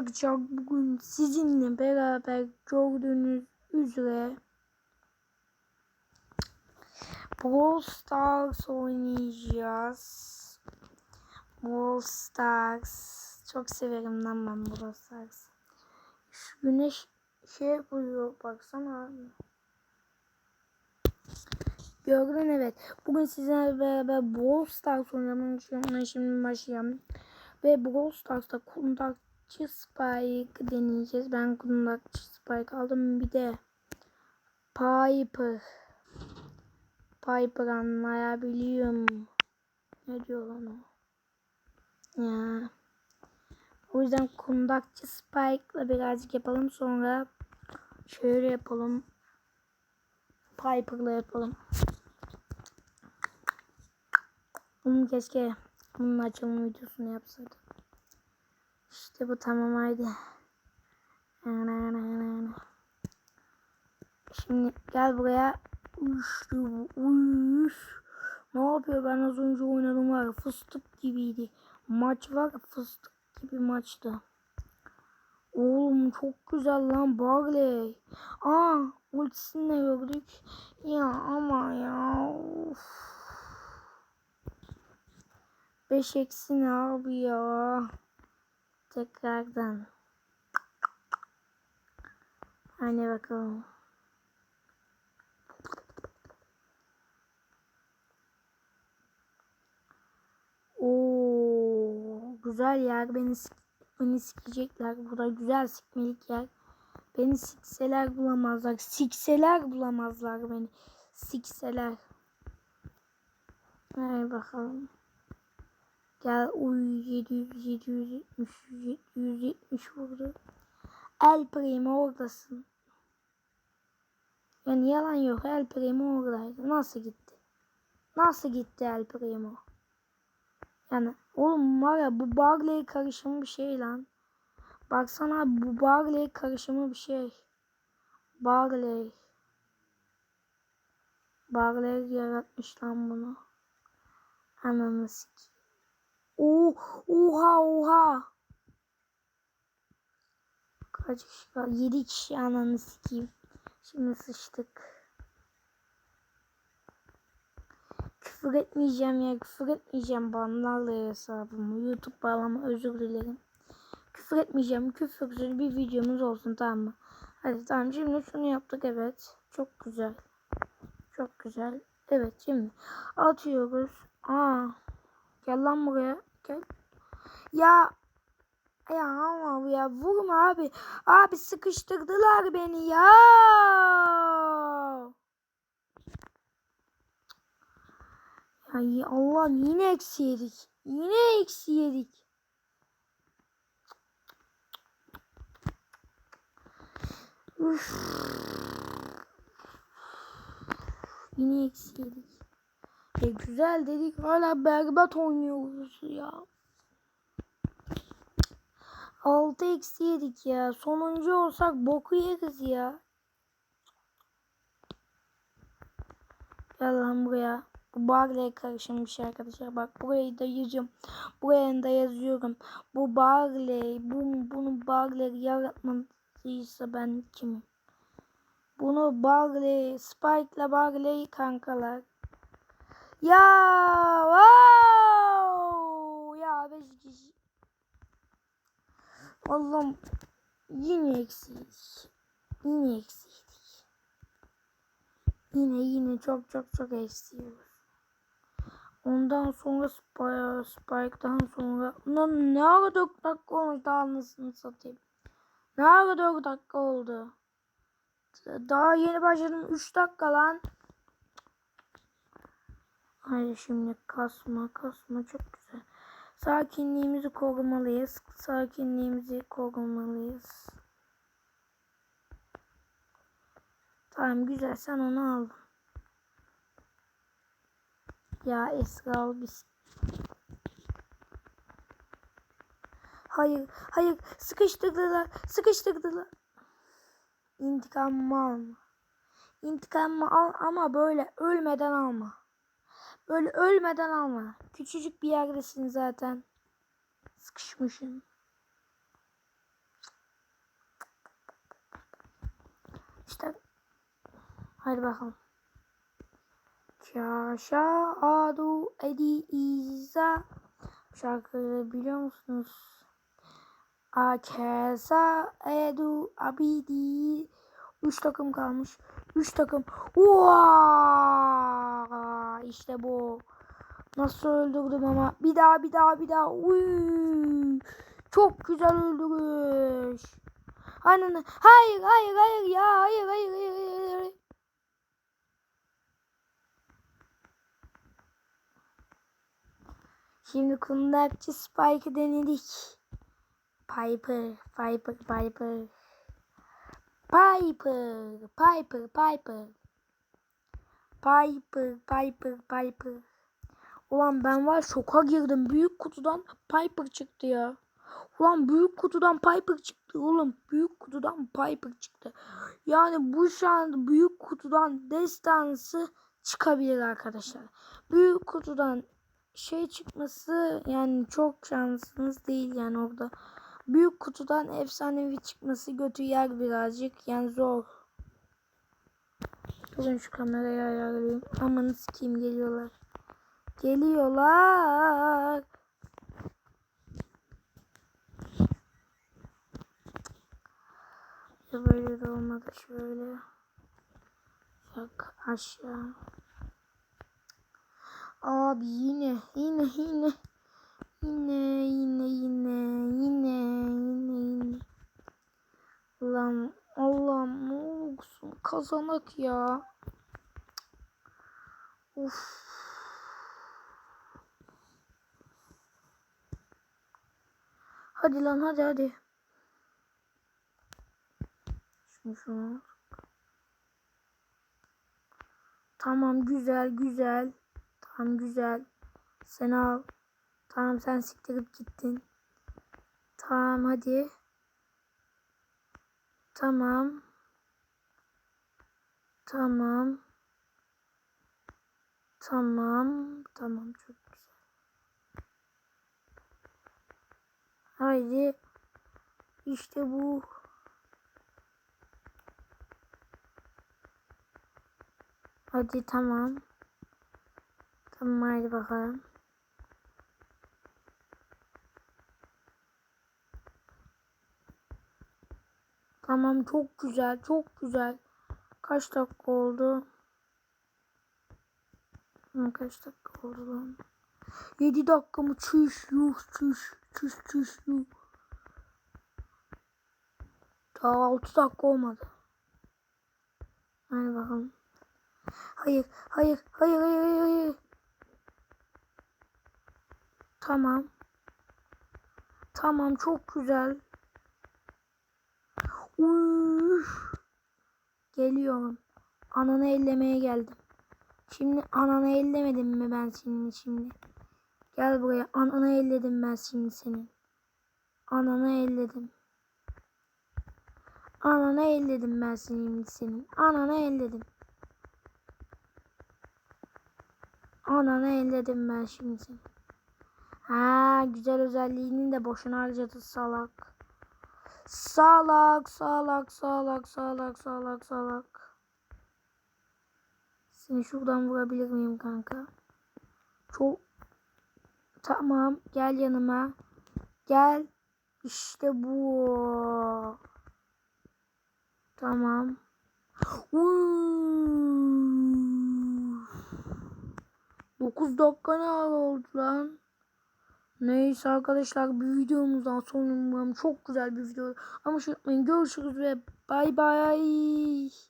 Arkadaşlar bugün sizinle beraber gördüğünüz üzere Brawl Stars oynayacağız. Brawl Stars. Çok severim lan ben Brawl Stars. Şu güneş şey vuruyor baksana. Gördün evet. Bugün sizinle beraber Brawl Stars oynamak için şimdi başlayalım. Ve Brawl Stars'ta kundakçı Spike deneyeceğiz. Ben kundakçı Spike aldım. Bir de Piper. Piper anlayabiliyorum. Ne diyor lan o? Ya. O yüzden kundakçı Spike'la birazcık yapalım. Sonra şöyle yapalım. Piper'la yapalım. Bunu keşke bunun açılım videosunu yapsaydım. İşte bu tamam haydi. Şimdi gel buraya. Uş, uş. Ne yapıyor ben az önce oynadım var fıstık gibiydi. Maç var fıstık gibi maçtı. Oğlum çok güzel lan Barley. Aa ultisini de gördük. Ya ama ya. Of. 5 eksi ne abi ya? Tekrardan. Hani bakalım. Oo, güzel yer. Beni beni sikecekler. Burada güzel sikmelik yer. Beni sikseler bulamazlar. Sikseler bulamazlar beni. Sikseler. Hadi bakalım. Gel uy 700 770 770 vurdu. El Primo oradasın. Yani yalan yok El Primo oradaydı. Nasıl gitti? Nasıl gitti El Primo? Yani oğlum var ya bu Barley karışımı bir şey lan. Baksana bu Barley karışımı bir şey. Barley. Barley yaratmış lan bunu. Ananı sikeyim. Oh, oha oha. Kaç kişi var? 7 kişi ananı sikeyim. Şimdi sıçtık. Küfür etmeyeceğim ya küfür etmeyeceğim banlarla hesabımı. YouTube bağlama özür dilerim. Küfür etmeyeceğim. Küfürsüz bir videomuz olsun tamam mı? Hadi tamam şimdi şunu yaptık evet. Çok güzel. Çok güzel. Evet şimdi atıyoruz. Aa. Gel lan buraya. Gel. Ya ya ama ya vurma abi. Abi sıkıştırdılar beni ya. Ya Allah yine eksi yedik. Yine eksi yedik. Üf. Yine eksi yedik. E güzel dedik hala berbat oynuyoruz ya. 6 eksi yedik ya. Sonuncu olsak boku yeriz ya. Gel lan buraya. Bu Barley karışımmış arkadaşlar. Bak burayı da yazıyorum. Buraya da yazıyorum. Bu Barley. Bu, bunu Barley yaratmadıysa ben kimim? Bunu Barley. Spike ile Barley kankalar. Ya wow! Ya 5 kişi. Allah'ım yine eksiyiz. Yine eksiyiz. Yine yine çok çok çok eksiyoruz. Ondan sonra Spike, Spike'dan sonra Lan ne ara 4 dakika olmuş daha anasını satayım. Ne ara 4 dakika oldu. Daha yeni başladım 3 dakika lan. Haydi şimdi kasma kasma çok güzel. Sakinliğimizi korumalıyız. Sakinliğimizi korumalıyız. Tamam güzel sen onu aldın. Ya Esra al biz. Hayır, hayır. Sıkıştırdılar, sıkıştırdılar. İntikamımı alma. İntikamımı al ama böyle ölmeden alma. Böyle ölmeden alma. Küçücük bir yerdesin zaten. Sıkışmışsın. İşte. Hadi bakalım. Kaşa adu edi iza. Şarkıyı biliyor musunuz? Akesa edu abidi. Üç takım kalmış. Üç takım. Uaa! İşte bu. Nasıl öldürdüm ama. Bir daha bir daha bir daha. Uy! Çok güzel öldürüş. Aynen. Hayır hayır hayır ya. Hayır hayır hayır hayır. hayır. Şimdi kundakçı Spike'ı denedik. Piper, Piper, Piper. Piper, Piper, Piper. Piper, Piper, Piper. Ulan ben var şoka girdim. Büyük kutudan Piper çıktı ya. Ulan büyük kutudan Piper çıktı oğlum. Büyük kutudan Piper çıktı. Yani bu şu an büyük kutudan destansı çıkabilir arkadaşlar. Büyük kutudan şey çıkması yani çok şansınız değil yani orada. Büyük kutudan efsanevi çıkması götü yer birazcık yani zor. Durun şu kamerayı ayarlayayım. Amanı sikeyim geliyorlar. Geliyorlar. Ya böyle de olmadı şöyle. Yak aşağı. Abi yine yine yine yine yine yine yine. Ulan Allah'ım ne olursun kazanak ya. Uf. Hadi lan hadi hadi. Şunu şunu. Tamam güzel güzel. Tamam güzel. Sen al. Tamam sen siktirip gittin. Tamam hadi. Tamam. Tamam. Tamam. Tamam çok güzel. Haydi. İşte bu. Hadi tamam. Tamam hadi bakalım. Tamam çok güzel çok güzel. Kaç dakika oldu? Kaç dakika oldu lan? 7 dakika mı? Çüş yuh çüş çüş çüş yuh. Daha 6 dakika olmadı. Hadi bakalım. Hayır, hayır, hayır, hayır, hayır, hayır. Tamam. Tamam, çok güzel. Uf. Geliyorum. Ananı ellemeye geldim. Şimdi ananı ellemedim mi ben senin şimdi? Gel buraya. Ananı elledim ben şimdi senin. Ananı elledim. Ananı elledim ben senin senin. Ananı elledim. Ananı elledim ben şimdi seni. Ha güzel özelliğini de boşuna harcadı salak. Salak salak salak salak salak salak. Seni şuradan vurabilir miyim kanka? Çok Tamam gel yanıma. Gel. İşte bu. Tamam. Uuu. 9 dakika ne oldu lan? Neyse arkadaşlar bir videomuzdan sonra çok güzel bir video. Ama unutmayın görüşürüz ve bay bay.